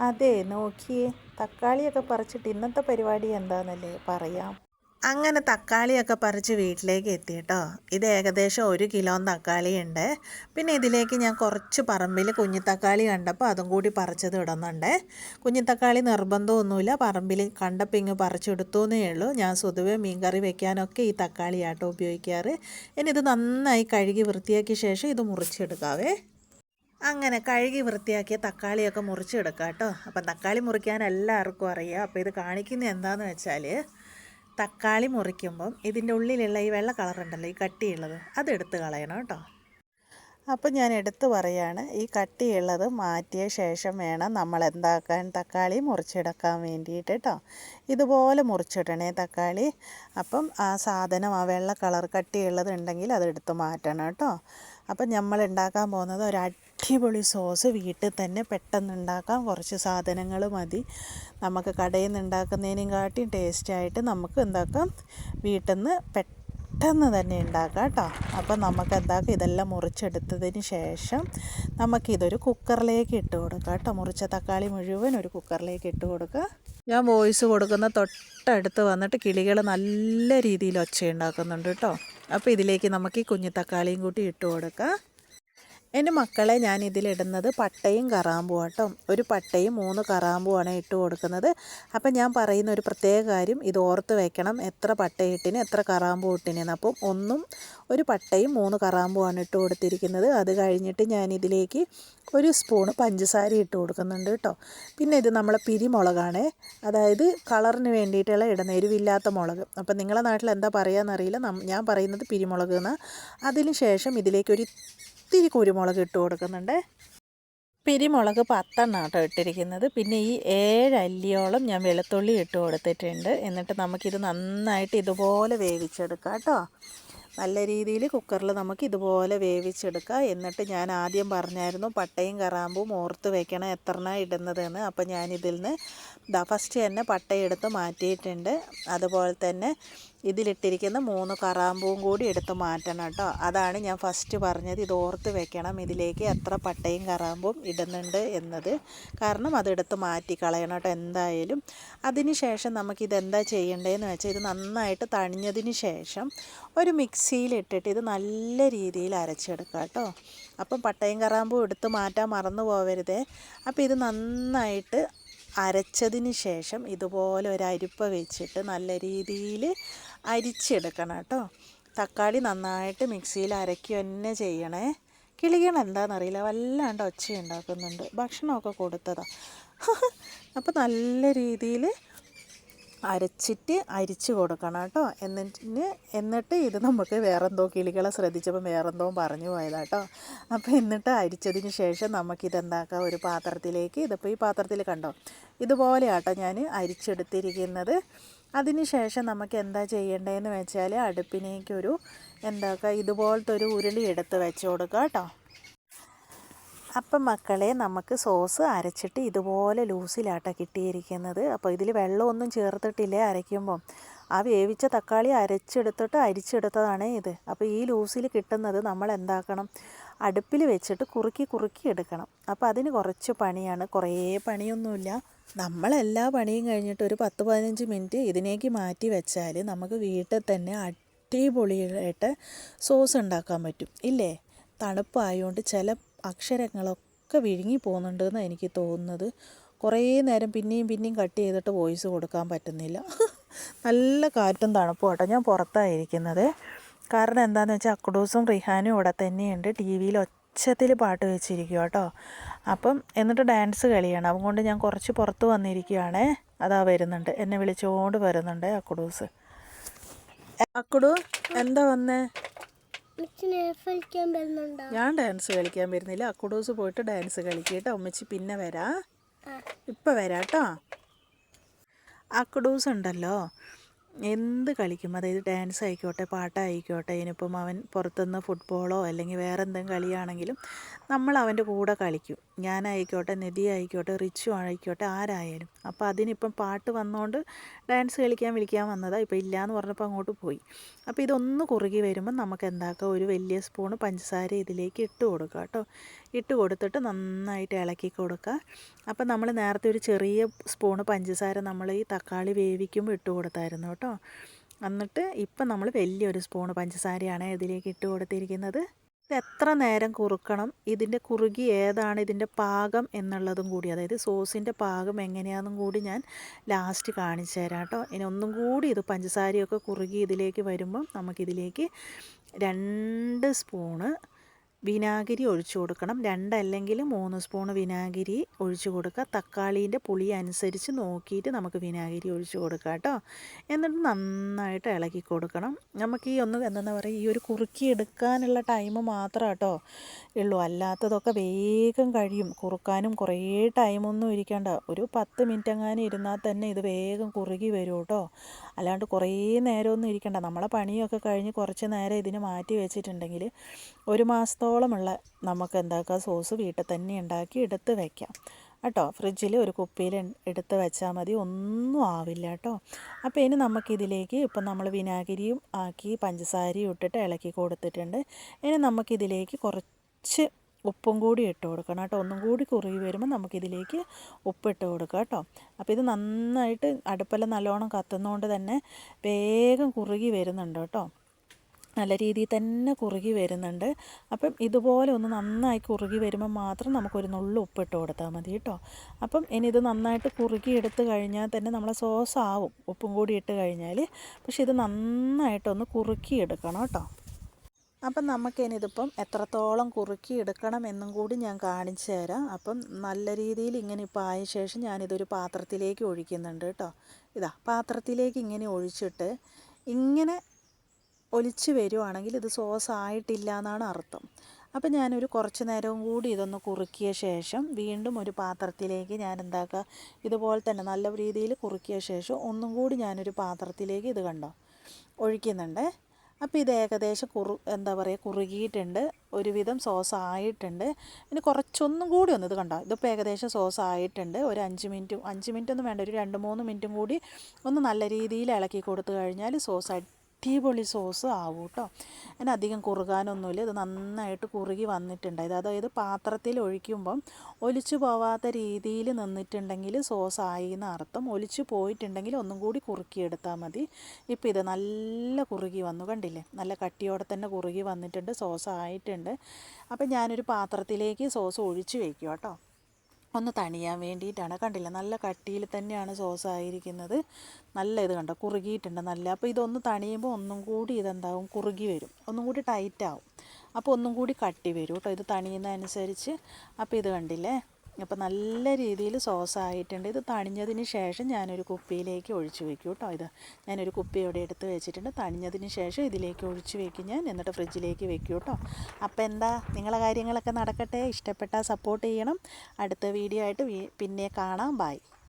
അതെ നോക്കിയേ തക്കാളിയൊക്കെ പറിച്ചിട്ട് ഇന്നത്തെ പരിപാടി എന്താണെന്നല്ലേ പറയാം. അങ്ങനെ തക്കാളിയൊക്കെ പറിച്ച് വീട്ടിലേക്ക് എത്തി കേട്ടോ ഇത് ഏകദേശം ഒരു കിലോ തക്കാളി ഉണ്ട്. പിന്നെ ഇതിലേക്ക് ഞാൻ കുറച്ച് പറമ്പിൽ കുഞ്ഞിത്തക്കാളി കണ്ടപ്പോൾ അതും കൂടി പറിച്ചത് ഇടുന്നുണ്ട്. കുഞ്ഞിത്തക്കാളി നിർബന്ധമൊന്നുമില്ല. പറമ്പിൽ കണ്ടപ്പോൾ ഇങ്ങ് പറിച്ചെടുത്തു എന്നേ ഉള്ളൂ. ഞാൻ സ്വതുവേ മീൻകറി വെക്കാനൊക്കെ ഈ തക്കാളിയാട്ടോ ഉപയോഗിക്കാറ്. ഇനി ഇത് നന്നായി കഴുകി വൃത്തിയാക്കിയ ശേഷം ഇത് മുറിച്ചെടുക്കാവേ. അങ്ങനെ കഴുകി വൃത്തിയാക്കിയ തക്കാളിയൊക്കെ മുറിച്ചെടുക്കുക കേട്ടോ. അപ്പം തക്കാളി മുറിക്കാൻ എല്ലാവർക്കും അറിയാം. അപ്പോൾ ഇത് കാണിക്കുന്നത് എന്താണെന്ന് വെച്ചാൽ തക്കാളി മുറിക്കുമ്പം ഇതിന്റെ ഉള്ളിലുള്ള ഈ വെള്ള കളറുണ്ടല്ലോ ഈ കട്ടിയുള്ളത് അതെടുത്ത് കളയണം കേട്ടോ. അപ്പം ഞാൻ എടുത്തു പറയാണ് ഈ കട്ടിയുള്ളത് മാറ്റിയ ശേഷം വേണം നമ്മൾ എന്താക്കാൻ തക്കാളി മുറിച്ചെടുക്കാൻ വേണ്ടിയിട്ട് കേട്ടോ. ഇതുപോലെ മുറിച്ചിടണേ തക്കാളി. അപ്പം ആ സാധനം ആ വെള്ള കളർ കട്ടിയുള്ളത് ഉണ്ടെങ്കിൽ അതെടുത്ത് മാറ്റണം കേട്ടോ. അപ്പം നമ്മൾ ഉണ്ടാക്കാൻ പോകുന്നത് ഒരു അടിപൊളി സോസ് വീട്ടിൽ തന്നെ പെട്ടെന്ന് ഉണ്ടാക്കാം കുറച്ച് സാധനങ്ങൾ മതി. നമുക്ക് കടയിൽ നിന്ന് ഉണ്ടാക്കുന്നതിനും കാട്ടി ടേസ്റ്റായിട്ട് നമുക്ക് എന്താക്കാം? വീട്ടിൽ നിന്ന് പെട്ടെന്ന് തന്നെ ഉണ്ടാക്കാം കേട്ടോ. അപ്പം നമുക്ക് എന്താക്കാം? ഇതെല്ലാം മുറിച്ചെടുത്തതിന് ശേഷം നമുക്കിതൊരു കുക്കറിലേക്ക് ഇട്ട് കൊടുക്കാം കേട്ടോ. മുറിച്ച തക്കാളി മുഴുവൻ ഒരു കുക്കറിലേക്ക് ഇട്ട് കൊടുക്കുക ഞാൻ വോയിസ് കൊടുക്കുന്ന തൊട്ടടുത്ത് വന്നിട്ട് കിളികൾ നല്ല രീതിയിൽ ഒച്ച ഉണ്ടാക്കുന്നുണ്ട് കേട്ടോ. അപ്പോൾ ഇതിലേക്ക് നമുക്ക് ഈ കുഞ്ഞു തക്കാളിയും കൂട്ടി ഇട്ട് കൊടുക്കാം. എന്റെ മക്കളെ ഞാൻ ഇതിലിടുന്നത് പട്ടയും കറാമ്പും കേട്ടോ ഒരു പട്ടയും മൂന്ന് കറാമ്പുമാണ് ഇട്ട് കൊടുക്കുന്നത്. അപ്പം ഞാൻ പറയുന്ന ഒരു പ്രത്യേക കാര്യം ഇത് ഓർത്ത് വെക്കണം. എത്ര പട്ടയിട്ടിന് എത്ര കറാമ്പു ഇട്ടിനെന്ന്. അപ്പം ഒന്നും ഒരു പട്ടയും മൂന്ന് കറാമ്പുമാണ് ഇട്ട് കൊടുത്തിരിക്കുന്നത്. അത് കഴിഞ്ഞിട്ട് ഞാൻ ഇതിലേക്ക് ഒരു സ്പൂണ് പഞ്ചസാര ഇട്ട് കൊടുക്കുന്നുണ്ട് കേട്ടോ പിന്നെ ഇത് നമ്മളെ പിരിമുളകാണ്. അതായത് കളറിന് വേണ്ടിയിട്ടുള്ള ഇടുന്ന എരിവില്ലാത്ത മുളക്. അപ്പം നിങ്ങളെ നാട്ടിൽ എന്താ പറയുക എന്നറിയില്ല ഞാൻ പറയുന്നത് പിരിമുളക് എന്ന്. അതിന് ശേഷം ഇതിലേക്ക് ഒരു ഇത്തിരി കുരുമുളക് ഇട്ട് കൊടുക്കുന്നുണ്ട്. പിരിമുളക് പത്തെണ്ണം കേട്ടോ ഇട്ടിരിക്കുന്നത്. പിന്നെ ഈ ഏഴ് അല്ലിയോളം ഞാൻ വെളുത്തുള്ളി ഇട്ട് കൊടുത്തിട്ടുണ്ട്. എന്നിട്ട് നമുക്കിത് നന്നായിട്ട് ഇതുപോലെ വേവിച്ചെടുക്കാം കേട്ടോ. നല്ല രീതിയിൽ കുക്കറിൽ നമുക്ക് ഇതുപോലെ വേവിച്ചെടുക്കാം. എന്നിട്ട് ഞാൻ ആദ്യം പറഞ്ഞായിരുന്നു പട്ടയും കറാമ്പും ഓർത്ത് വെക്കണം എത്രണ്ണ ഇടുന്നതെന്ന്. അപ്പോൾ ഞാനിതിൽ നിന്ന് ഫസ്റ്റ് തന്നെ പട്ടയെടുത്ത് മാറ്റിയിട്ടുണ്ട്. അതുപോലെ തന്നെ ഇതിലിട്ടിരിക്കുന്ന മൂന്ന് കറാമ്പൂവും കൂടി എടുത്ത് മാറ്റണം കേട്ടോ. അതാണ് ഞാൻ ഫസ്റ്റ് പറഞ്ഞത്. ഇത് ഓർത്ത് വെക്കണം. ഇതിലേക്ക് എത്ര പട്ടയും കറാമ്പും ഇടുന്നുണ്ട് എന്നത്. കാരണം അതെടുത്ത് മാറ്റി കളയണം കേട്ടോ എന്തായാലും. അതിന് ശേഷം നമുക്കിതെന്താ ചെയ്യേണ്ടതെന്ന് വെച്ചാൽ ഇത് നന്നായിട്ട് തണിഞ്ഞതിന് ശേഷം ഒരു മിക്സിയിലിട്ടിട്ട് ഇത് നല്ല രീതിയിൽ അരച്ചെടുക്കുക കേട്ടോ. അപ്പം പട്ടയും കറാമ്പും എടുത്ത് മാറ്റാൻ മറന്നു പോകരുതേ അപ്പോൾ ഇത് നന്നായിട്ട് അരച്ചതിന് ശേഷം ഇതുപോലെ ഒരു അരിപ്പ വെച്ചിട്ട് നല്ല രീതിയിൽ അരിച്ചെടുക്കണം കേട്ടോ. തക്കാളി നന്നായിട്ട് മിക്സിയിൽ അരയ്ക്കുക തന്നെ ചെയ്യണേ. കിളികൾ എന്താണെന്നറിയില്ല വല്ലാണ്ട് ഒച്ച ഉണ്ടാക്കുന്നുണ്ട് ഭക്ഷണമൊക്കെ കൊടുത്തതാണ് അപ്പോൾ നല്ല രീതിയിൽ അരച്ചിട്ട് അരിച്ച് കൊടുക്കണം കേട്ടോ. എന്നിട്ട് എന്നിട്ട് ഇത് നമുക്ക് വേറെന്തോ കിളികളെ ശ്രദ്ധിച്ചപ്പോൾ വേറെന്തോ പറഞ്ഞു പോയതാട്ടോ അപ്പോൾ എന്നിട്ട് അരിച്ചതിന് ശേഷം നമുക്കിതെന്താക്കാം ഒരു പാത്രത്തിലേക്ക് ഇതിപ്പോൾ ഈ പാത്രത്തിൽ കണ്ടോ? ഇതുപോലെ ആട്ടോ ഞാൻ അരിച്ചെടുത്തിരിക്കുന്നത്. അതിന് ശേഷം നമുക്ക് എന്താ ചെയ്യേണ്ടതെന്ന് വെച്ചാൽ അടുപ്പിനേക്കൊരു എന്താക്കുക ഇതുപോലത്തെ ഒരു ഉരുളി എടുത്ത് വെച്ച് കൊടുക്കുക കേട്ടോ. അപ്പം മക്കളെ നമുക്ക് സോസ് അരച്ചിട്ട് ഇതുപോലെ ലൂസിലാട്ടോ കിട്ടിയിരിക്കുന്നത്. അപ്പോൾ ഇതിൽ വെള്ളമൊന്നും ചേർത്തിട്ടില്ല അരയ്ക്കുമ്പോൾ ആ വേവിച്ച തക്കാളി അരച്ചെടുത്തിട്ട് അരിച്ചെടുത്തതാണ് ഇത്. അപ്പോൾ ഈ ലൂസിൽ കിട്ടുന്നത് നമ്മൾ എന്താക്കണം അടുപ്പിൽ വെച്ചിട്ട് കുറുക്കി കുറുക്കി എടുക്കണം. അപ്പോൾ അതിന് കുറച്ച് പണിയാണ്. കുറേ പണിയൊന്നുമില്ല. നമ്മളെല്ലാ പണിയും കഴിഞ്ഞിട്ട് ഒരു പത്ത് പതിനഞ്ച് മിനിറ്റ് ഇതിനേക്ക് മാറ്റി വെച്ചാൽ നമുക്ക് വീട്ടിൽ തന്നെ അടിപൊളിയായിട്ട് സോസ് ഉണ്ടാക്കാൻ പറ്റും. ഇല്ലേ? തണുപ്പായതുകൊണ്ട് ചില അക്ഷരങ്ങളൊക്കെ വിഴുങ്ങി പോകുന്നുണ്ടെന്ന് എനിക്ക് തോന്നുന്നത്. കുറേ നേരം പിന്നെയും പിന്നെയും കട്ട് ചെയ്തിട്ട് വോയിസ് കൊടുക്കാൻ പറ്റുന്നില്ല. നല്ല കാറ്റും തണുപ്പും കേട്ടോ ഞാൻ പുറത്തായിരിക്കുന്നത്. കാരണം എന്താണെന്ന് വെച്ചാൽ അക്കുഡൂസും റിഹാനും ഇവിടെ തന്നെയുണ്ട്. ടി വിയിൽ ഒച്ചത്തിൽ പാട്ട് വെച്ചിരിക്കുക കേട്ടോ. അപ്പം എന്നിട്ട് ഡാൻസ് കളിയാണ്. അതുകൊണ്ട് ഞാൻ കുറച്ച് പുറത്ത് വന്നിരിക്കുകയാണ് അതാ വരുന്നുണ്ട്. എന്നെ വിളിച്ചുകൊണ്ട് വരുന്നുണ്ട് അക്കുഡൂസ്. അക്കുഡു എന്താ വന്നേ? ഞാൻ ഡാൻസ് കളിക്കാൻ വരുന്നില്ല. അക്കുഡൂസ് പോയിട്ട് ഡാൻസ് കളിക്കട്ടോ ഉമ്മച്ചി പിന്നെ വരാ. ഇപ്പം വരാട്ടോ. അക്കുഡൂസ് ഉണ്ടല്ലോ. എന്ത് കളിക്കും? അതായത് ഡാൻസ് ആയിക്കോട്ടെ പാട്ടായിക്കോട്ടെ ഇനിയിപ്പം അവൻ പുറത്തുനിന്ന് ഫുട്ബോളോ അല്ലെങ്കിൽ വേറെ എന്തെങ്കിലും കളിയാണെങ്കിലും നമ്മൾ അവന്റെ കൂടെ കളിക്കും. ഞാനായിക്കോട്ടെ നിധി ആയിക്കോട്ടെ റിച്ചു ആയിക്കോട്ടെ ആരായാലും. അപ്പോൾ അതിനിപ്പം പാട്ട് വന്നുകൊണ്ട് ഡാൻസ് കളിക്കാൻ വിളിക്കാൻ വന്നതാണ് ഇപ്പോൾ ഇല്ലയെന്ന് പറഞ്ഞപ്പോൾ അങ്ങോട്ട് പോയി. അപ്പോൾ ഇതൊന്ന് കുറുകി വരുമ്പോൾ നമുക്ക് എന്താക്കുക ഒരു വലിയ സ്പൂണ് പഞ്ചസാര ഇതിലേക്ക് ഇട്ട് കൊടുക്കുക കേട്ടോ. ഇട്ട് കൊടുത്തിട്ട് നന്നായിട്ട് ഇളക്കി കൊടുക്കുക അപ്പം നമ്മൾ നേരത്തെ ഒരു ചെറിയ സ്പൂണ് പഞ്ചസാര നമ്മൾ ഈ തക്കാളി വേവിക്കുമ്പോൾ ഇട്ട് കൊടുത്തായിരുന്നു കേട്ടോ. എന്നിട്ട് ഇപ്പം നമ്മൾ വലിയൊരു സ്പൂൺ പഞ്ചസാരയാണ് ഇതിലേക്ക് ഇട്ട് കൊടുത്തിരിക്കുന്നത്. ഇത് എത്ര നേരം കുറുക്കണം? ഇതിന്റെ കുറുകി ഏതാണ് ഇതിന്റെ പാകം എന്നുള്ളതും കൂടി അതായത് സോസിന്റെ പാകം എങ്ങനെയാണെന്നും കൂടി ഞാൻ ലാസ്റ്റ് കാണിച്ചു തരാം കേട്ടോ. ഇനി ഒന്നും കൂടി ഇത് പഞ്ചസാരയൊക്കെ കുറുകി ഇതിലേക്ക് വരുമ്പം നമുക്കിതിലേക്ക് രണ്ട് സ്പൂണ് വിനാഗിരി ഒഴിച്ചു കൊടുക്കണം. രണ്ടല്ലെങ്കിൽ മൂന്ന് സ്പൂൺ വിനാഗിരി ഒഴിച്ചു കൊടുക്കുക. തക്കാളീന്റെ പുളി അനുസരിച്ച് നോക്കിയിട്ട് നമുക്ക് വിനാഗിരി ഒഴിച്ചു കൊടുക്കുക കേട്ടോ. എന്നിട്ട് നന്നായിട്ട് ഇളക്കി കൊടുക്കണം. നമുക്ക് ഈ ഒന്ന് എന്താ പറയുക ഈ ഒരു കുറുക്കി എടുക്കാനുള്ള ടൈം മാത്രം കേട്ടോ ഉള്ളൂ. അല്ലാത്തതൊക്കെ വേഗം കഴിയും. കുറുക്കാനും കുറേ ടൈമൊന്നും ഇരിക്കേണ്ട. ഒരു പത്ത് മിനിറ്റ് അങ്ങനെ ഇരുന്നാൽ തന്നെ ഇത് വേഗം കുറുകി വരും കേട്ടോ. അല്ലാണ്ട് കുറേ നേരമൊന്നും ഇരിക്കേണ്ട. നമ്മളെ പണിയൊക്കെ കഴിഞ്ഞ് കുറച്ച് നേരം ഇതിന് മാറ്റി വെച്ചിട്ടുണ്ടെങ്കിൽ ഒരു മാസത്തോളം മാസത്തോളമുള്ള നമുക്ക് എന്താക്കുക സോസ് വീട്ടിൽ തന്നെ ഉണ്ടാക്കി എടുത്ത് വയ്ക്കാം കേട്ടോ? ഫ്രിഡ്ജിൽ ഒരു കുപ്പിയിൽ എടുത്ത് വെച്ചാൽ മതി. ഒന്നും ആവില്ല കേട്ടോ. അപ്പോൾ ഇനി നമുക്കിതിലേക്ക് ഇപ്പം നമ്മൾ വിനാഗിരിയും ആക്കി പഞ്ചസാരയും ഇട്ടിട്ട് ഇളക്കി കൊടുത്തിട്ടുണ്ട്. ഇനി നമുക്കിതിലേക്ക് കുറച്ച് ഉപ്പും കൂടി ഇട്ട് കൊടുക്കണം കേട്ടോ. ഒന്നും കൂടി കുറുകി വരുമ്പോൾ നമുക്കിതിലേക്ക് ഉപ്പിട്ട് കൊടുക്കുക കേട്ടോ. അപ്പോൾ ഇത് നന്നായിട്ട് അടുപ്പെല്ലാം നല്ലോണം കത്തുന്നതുകൊണ്ട് തന്നെ വേഗം കുറുകി വരുന്നുണ്ട് കേട്ടോ. നല്ല രീതിയിൽ തന്നെ കുറുകി വരുന്നുണ്ട്. അപ്പം ഇതുപോലെ ഒന്ന് നന്നായി കുറുകി വരുമ്പോൾ മാത്രം നമുക്കൊരു നുള്ളു ഉപ്പിട്ട് കൊടുത്താൽ മതി കേട്ടോ. അപ്പം ഇനി ഇത് നന്നായിട്ട് കുറുകി എടുത്ത് കഴിഞ്ഞാൽ തന്നെ നമ്മളെ സോസ് ആവും. ഉപ്പും കൂടി ഇട്ട് കഴിഞ്ഞാൽ പക്ഷേ ഇത് നന്നായിട്ടൊന്ന് കുറുക്കി എടുക്കണം കേട്ടോ. അപ്പം നമുക്കിനിതിപ്പം എത്രത്തോളം കുറുക്കി എടുക്കണം എന്നും കൂടി ഞാൻ കാണിച്ചു തരാം. അപ്പം നല്ല രീതിയിൽ ഇങ്ങനെ ഇപ്പോൾ ആയ ശേഷം ഞാനിതൊരു പാത്രത്തിലേക്ക് ഒഴിക്കുന്നുണ്ട് കേട്ടോ. ഇതാ പാത്രത്തിലേക്ക് ഇങ്ങനെ ഒഴിച്ചിട്ട് ഇങ്ങനെ ഒലിച്ച് വരുവാണെങ്കിൽ ഇത് സോസ് ആയിട്ടില്ല എന്നാണ് അർത്ഥം. അപ്പം ഞാനൊരു കുറച്ച് നേരവും കൂടി ഇതൊന്ന് കുറുക്കിയ ശേഷം വീണ്ടും ഒരു പാത്രത്തിലേക്ക് ഞാൻ എന്താക്കുക ഇതുപോലെ തന്നെ നല്ല രീതിയിൽ കുറുക്കിയ ശേഷം ഒന്നും കൂടി ഞാനൊരു പാത്രത്തിലേക്ക് ഇത് കണ്ടോ? ഒഴിക്കുന്നുണ്ട്. അപ്പോൾ ഇത് ഏകദേശം കുറു എന്താ പറയുക കുറുകിയിട്ടുണ്ട്. ഒരുവിധം സോസ് ആയിട്ടുണ്ട് ഇനി കുറച്ചൊന്നും കൂടി ഒന്ന് ഇത് കണ്ടോ? ഇതിപ്പോൾ ഏകദേശം സോസ് ആയിട്ടുണ്ട് ഒരു അഞ്ച് മിനിറ്റും അഞ്ച് മിനിറ്റ് ഒന്നും വേണ്ട ഒരു രണ്ട് മൂന്ന് മിനിറ്റും കൂടി ഒന്ന് നല്ല രീതിയിൽ ഇളക്കി കൊടുത്തു കഴിഞ്ഞാൽ സോസ് അടിപൊളി സോസ് ആവും കേട്ടോ അതിനധികം കുറുകാനൊന്നുമില്ല. ഇത് നന്നായിട്ട് കുറുകി വന്നിട്ടുണ്ട് അതായത് പാത്രത്തിൽ ഒഴിക്കുമ്പം ഒലിച്ചു പോവാത്ത രീതിയിൽ നിന്നിട്ടുണ്ടെങ്കിൽ സോസ് ആയി എന്ന് അർത്ഥം ഒലിച്ചു പോയിട്ടുണ്ടെങ്കിൽ ഒന്നും കൂടി കുറുക്കിയെടുത്താൽ മതി. ഇപ്പോൾ ഇത് നല്ല കുറുകി വന്നു. കണ്ടില്ലേ? നല്ല കട്ടിയോടെ തന്നെ കുറുകി വന്നിട്ടുണ്ട്. സോസ് ആയിട്ടുണ്ട് അപ്പം ഞാനൊരു പാത്രത്തിലേക്ക് സോസ് ഒഴിച്ച് വയ്ക്കും കേട്ടോ ഒന്ന് തണിയാൻ വേണ്ടിയിട്ടാണ്. കണ്ടില്ല? നല്ല കട്ടിയിൽ തന്നെയാണ് സോസ് ആയിരിക്കുന്നത്. നല്ല ഇത് കണ്ടോ? കുറുകിയിട്ടുണ്ട് നല്ല. അപ്പോൾ ഇതൊന്ന് തണിയുമ്പോൾ ഒന്നും കൂടി ഇതെന്താവും? കുറുകി വരും. ഒന്നും കൂടി ടൈറ്റാവും അപ്പോൾ ഒന്നും കൂടി കട്ടി വരും കേട്ടോ. ഇത് തണിയുന്നതനുസരിച്ച്. അപ്പോൾ ഇത് കണ്ടില്ലേ? അപ്പോൾ നല്ല രീതിയിൽ സോസ് ആയിട്ടുണ്ട്. ഇത് തണിഞ്ഞതിന് ശേഷം ഞാനൊരു കുപ്പിയിലേക്ക് ഒഴിച്ചു വെക്കും കേട്ടോ ഇത്. ഞാനൊരു കുപ്പി ഇവിടെ എടുത്ത് വെച്ചിട്ടുണ്ട്. തണിഞ്ഞതിന് ശേഷം ഇതിലേക്ക് ഒഴിച്ചു വെക്കും ഞാൻ. എന്നിട്ട് ഫ്രിഡ്ജിലേക്ക് വെക്കും കേട്ടോ. അപ്പോൾ എന്താ? നിങ്ങളെ കാര്യങ്ങളൊക്കെ നടക്കട്ടെ. ഇഷ്ടപ്പെട്ടാൽ സപ്പോർട്ട് ചെയ്യണം. അടുത്ത വീഡിയോ ആയിട്ട് പിന്നെ കാണാം. ബായ്